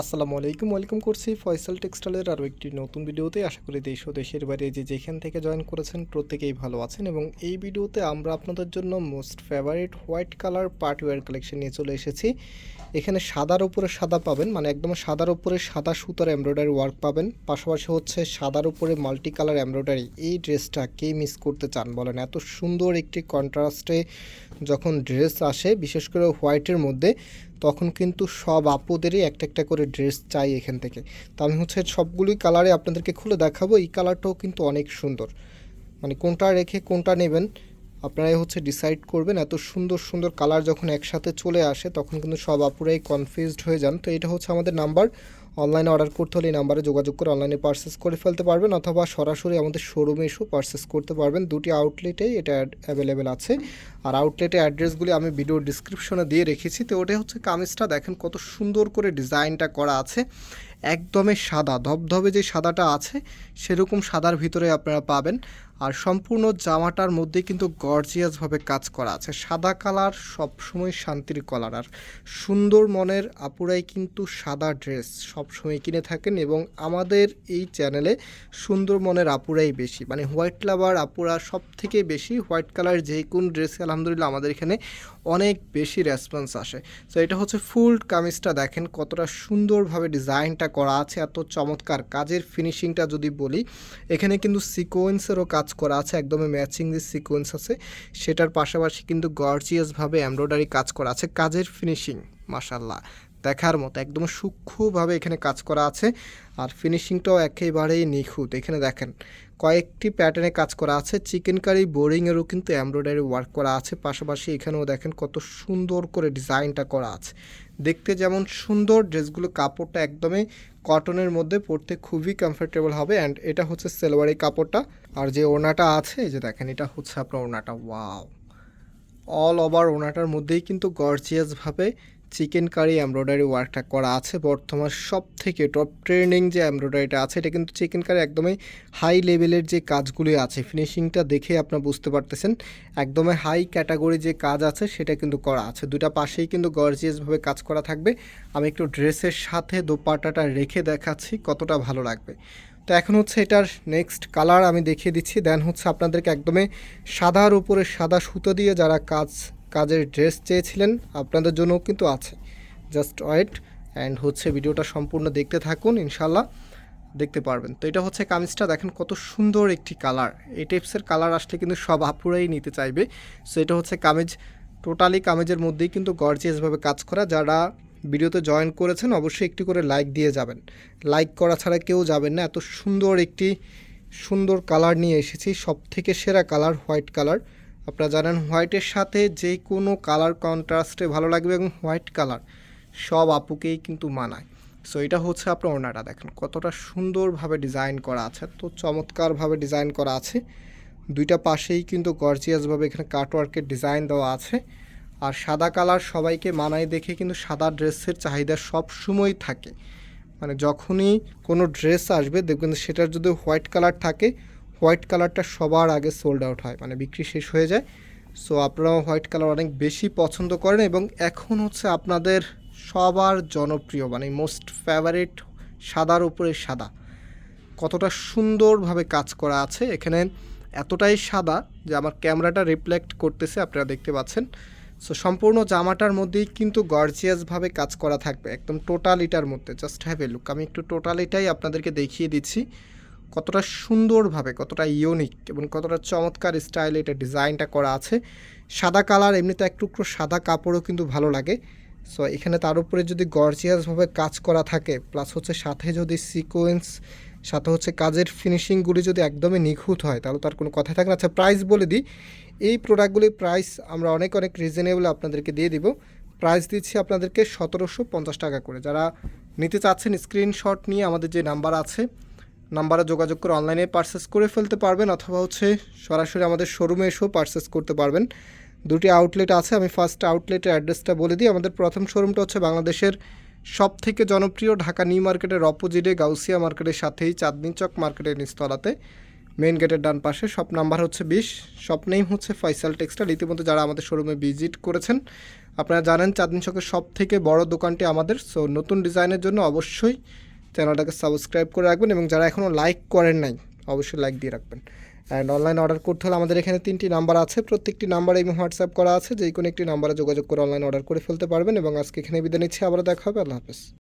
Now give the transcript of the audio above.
আসসালামু আলাইকুম, ওয়েলকাম করছি ফয়সাল টেক্সটাইলের আরও একটি নতুন ভিডিওতে। আশা করি দেশ ও দেশের বাইরে যে যেখান থেকে জয়েন করেছেন প্রত্যেকেই ভালো আছেন এবং এই ভিডিওতে আমরা আপনাদের জন্য most favourite white colour partywear collection নিয়ে চলে এসেছি। এখানে সাদার উপরে সাদা পাবেন মানে একদম সাদার উপরে সাদা সুতার এমব্রয়ডারি ওয়ার্ক পাবেন। পাশাপাশি হচ্ছে সাদার উপরে মাল্টি কালার এমব্রয়ডারি। এই ড্রেসটা কে মিস করতে চান বলেন? এত সুন্দর একটি কন্ট্রাস্টে যখন ড্রেস আসে, বিশেষ করে হোয়াইটের মধ্যে তখন কিন্তু সব আপুদেরই একটা একটা করে ড্রেস চাই এখান থেকে। তো আমি হচ্ছে সবগুলোই কালারে আপনাদেরকে খুলে দেখাবো। এই কালারটাও কিন্তু অনেক সুন্দর। মানে কোনটা রেখে কোনটা নেবেন, আপনারাই হচ্ছে ডিসাইড করবেন। এত সুন্দর সুন্দর কালার যখন একসাথে চলে আসে, তখন কিন্তু সব আপুরাই কনফিউজড হয়ে যান। তো এটা হচ্ছে আমাদের নাম্বার অনলাইনে অর্ডার করতে হলে এই নাম্বারে যোগাযোগ করে অনলাইনে পার্সেস করে ফেলতে পারবেন অথবা সরাসরি আমাদের শোরুমে এসেও পার্সেস করতে পারবেন। দুটি আউটলেটেই এটা অ্যাভেলেবেল আছে। আর আউটলেটের অ্যাড্রেসগুলি আমি ভিডিও ডিসক্রিপশনে দিয়ে রেখেছি। তো ওটাই হচ্ছে কামিজটা। দেখেন কত সুন্দর করে ডিজাইনটা করা আছে। একদমই সাদা, ধবধবে যে সাদাটা আছে, সেরকম সাদার ভিতরে আপনারা পাবেন। আর সম্পূর্ণ জামাটার মধ্যে কিন্তু গর্জিয়াসভাবে কাজ করা আছে। সাদা কালার সবসময় শান্তির কালার আর সুন্দর মনের আপুরাই কিন্তু সাদা ড্রেস সবসময় কিনে থাকেন এবং আমাদের এই চ্যানেলে সুন্দর মনের আপুরাই বেশি। মানে হোয়াইট লাভার আপুরা সব থেকে বেশি হোয়াইট কালার যে কোন ড্রেসে আলহামদুলিল্লাহ আমাদের এখানে অনেক বেশি রেসপন্স আসে। তো এটা হচ্ছে ফুল কামিজটা দেখেন কতটা সুন্দরভাবে ডিজাইনটা করা আছে, এত চমৎকার। কাজের ফিনিশিংটা যদি বলি, এখানে কিন্তু সিকোয়েন্সেরও কাজ করা আছে, একদমই ম্যাচিং যে সিকোয়েন্স আছে, সেটার পাশাপাশি কিন্তু গর্জিয়াসভাবে এমব্রয়ডারি কাজ করা আছে, কাজের ফিনিশিং মাসাল্লাহ দেখার মতো, একদম সূক্ষ্মভাবে এখানে কাজ করা আছে। আর ফিনিশিংটাও একেবারেই নিখুঁত। এখানে দেখেন, কয়েকটি প্যাটার্নে কাজ করা আছে। চিকেন কারি বোরিংয়েরও কিন্তু এমব্রয়ডারি ওয়ার্ক করা আছে। পাশাপাশি এখানেও দেখেন, কত সুন্দর করে ডিজাইনটা করা আছে। দেখতে যেমন সুন্দর ড্রেসগুলো কাপড়টা একদমই কটনের মধ্যে পরতে খুবই কমফোর্টেবল হবে। অ্যান্ড এটা হচ্ছে সেলোয়ারি কাপড়টা। আর যে ওড়নাটা আছে যে দেখেন, এটা হচ্ছে আপনার ওড়নাটা। ওয়াও অল ওভার ওনাটার মধ্যেই কিন্তু গর্জিয়াসভাবে চিকেন কারি এমব্রয়ডারি ওয়ার্কটা করা আছে। বর্তমান সব থেকে টপ ট্রেন্ডিং যে এমব্রয়ডারিটা আছে, এটা কিন্তু চিকেন কারি একদমই হাই লেভেলের যে কাজগুলি আছে। ফিনিশিংটা দেখে আপনার বুঝতে পারতেছেন। একদমই হাই ক্যাটাগরি যে কাজ আছে, সেটা কিন্তু করা আছে। দুটা পাশেই কিন্তু গর্জিয়াসভাবে কাজ করা থাকবে। আমি একটু ড্রেসের সাথে দোপাট্টাটা রেখে দেখাচ্ছি, কতটা ভালো লাগবে। তো এখন হচ্ছে এটার নেক্সট কালার আমি দেখিয়ে দিচ্ছি। দেন হচ্ছে আপনাদেরকে একদমই সাদার উপরে সাদা সুতো দিয়ে যারা কাজ কাজের ড্রেস চেয়েছিলেন, আপনাদের জন্যও কিন্তু আছে। জাস্ট ওয়েট, অ্যান্ড হচ্ছে ভিডিওটা সম্পূর্ণ দেখতে থাকুন ইনশাল্লাহ দেখতে পারবেন। তো এটা হচ্ছে কামিজটা, দেখেন কত সুন্দর একটি কালার। এই টাইপসের কালার আসলে কিন্তু সব আপুরাই নিতে চাইবে। সো এটা হচ্ছে কামিজ, টোটালি কামিজের মধ্যেই কিন্তু গর্জিয়াসভাবে কাজ করা। যারা ভিডিওতে জয়েন করেছেন, অবশ্যই একটি করে লাইক দিয়ে যাবেন। লাইক করা ছাড়া কেউ যাবেন না। এত সুন্দর একটি সুন্দর কালার নিয়ে এসেছি। সব থেকে সেরা কালার হোয়াইট কালার। আপনারা জানেন হোয়াইটের সাথে যে কোনো কালার কন্ট্রাস্টে ভালো লাগবে এবং হোয়াইট কালার সব আপুকেই কিন্তু মানায়। সো এটা হচ্ছে আপনার ওড়নাটা। দেখেন কতটা সুন্দরভাবে ডিজাইন করা আছে, তো চমৎকারভাবে ডিজাইন করা আছে। দুইটা পাশেই কিন্তু গর্জিয়াসভাবে এখানে কাটওয়ার্কের ডিজাইন দেওয়া আছে। আর সাদা কালার সবাইকে মানায় দেখে কিন্তু সাদা ড্রেসের চাহিদা সব সময় থাকে। মানে যখনই কোনো ড্রেস আসবে, দেখবেন সেটার যদি হোয়াইট কালার থাকে হোয়াইট কালারটা সবার আগে সোল্ড আউট হয় মানে বিক্রি শেষ হয়ে যায়। সো আপনারাও হোয়াইট কালার অনেক বেশি পছন্দ করেন এবং এখন হচ্ছে আপনাদের সবার জনপ্রিয় মানে মোস্ট ফেভারিট সাদার উপরে সাদা। কতটা সুন্দরভাবে কাজ করা আছে, এখানে এতটাই সাদা যে আমার ক্যামেরাটা রিফ্লেক্ট করতেছে, আপনারা দেখতে পাচ্ছেন। সো সম্পূর্ণ জামাটার মধ্যেই কিন্তু গর্জিয়াসভাবে কাজ করা থাকবে, একদম টোটালিটার মধ্যে জাস্ট হ্যাভ এ লুক আমি একটু টোটালিটাই আপনাদেরকে দেখিয়ে দিচ্ছি। কতটা সুন্দরভাবে, কতটা ইউনিক এবং কতটা চমৎকার স্টাইলে এটা ডিজাইনটা করা আছে। সাদা কালার এমনিতে এক টুকরো সাদা কাপড়ও কিন্তু ভালো লাগে। সো এখানে তার উপরে যদি গর্জিয়াসভাবে কাজ করা থাকে প্লাস হচ্ছে সাথে যদি সিকোয়েন্স সাথে হচ্ছে কাজের ফিনিশিংগুলি যদি একদমই নিখুঁত হয়, তাহলে তার কোনো কথা থাকে না। আচ্ছা প্রাইস বলে দিই। এই প্রোডাক্টগুলির প্রাইস আমরা অনেক অনেক রিজনেবল আপনাদেরকে দিয়ে দিব। প্রাইস দিচ্ছি আপনাদেরকে সতেরোশো পঞ্চাশ টাকা করে। যারা নিতে চাচ্ছেন স্ক্রিনশট নিয়ে আমাদের যে নাম্বার আছে নাম্বারে যোগাযোগ করে অনলাইনে পারচেস করে ফেলতে পারবেন অথবা হচ্ছে সরাসরি আমাদের শোরুমে এসেও পারচেস করতে পারবেন। দুটি আউটলেট আছে, আমি ফার্স্ট আউটলেটের অ্যাড্রেসটা বলে দিই। আমাদের প্রথম শোরুমটা হচ্ছে বাংলাদেশের সব থেকে জনপ্রিয় ঢাকা নিউ মার্কেটের অপোজিটে গাউসিয়া মার্কেটের সাথেই চাঁদনি চক মার্কেটের নিচতলাতে। মেন গেটের ডান পাশে শপ নাম্বার হচ্ছে বিশ। শপ নেম হচ্ছে ফয়সাল টেক্সটাইল ইতিমধ্যে যারা আমাদের শোরুমে ভিজিট করেছেন, আপনারা জানেন চাঁদনি চকের সব থেকে বড় দোকানটি আমাদের। সো নতুন ডিজাইনের জন্য অবশ্যই চ্যানেলটাকে সাবস্ক্রাইব করে রাখবেন এবং যারা এখনও লাইক করেন নাই, অবশ্যই লাইক দিয়ে রাখবেন। অ্যান্ড অনলাইন অর্ডার করতে হলে আমাদের এখানে তিনটি নাম্বার আছে। প্রত্যেকটি নাম্বারে এবং হোয়াটসঅ্যাপ করা আছে। যে কোনো একটি নাম্বারে যোগাযোগ করে অনলাইন অর্ডার করে ফেলতে পারবেন এবং আজকে এখানে বিদায় নিচ্ছি। আবারও দেখা হবে। আল্লাহ হাফেজ।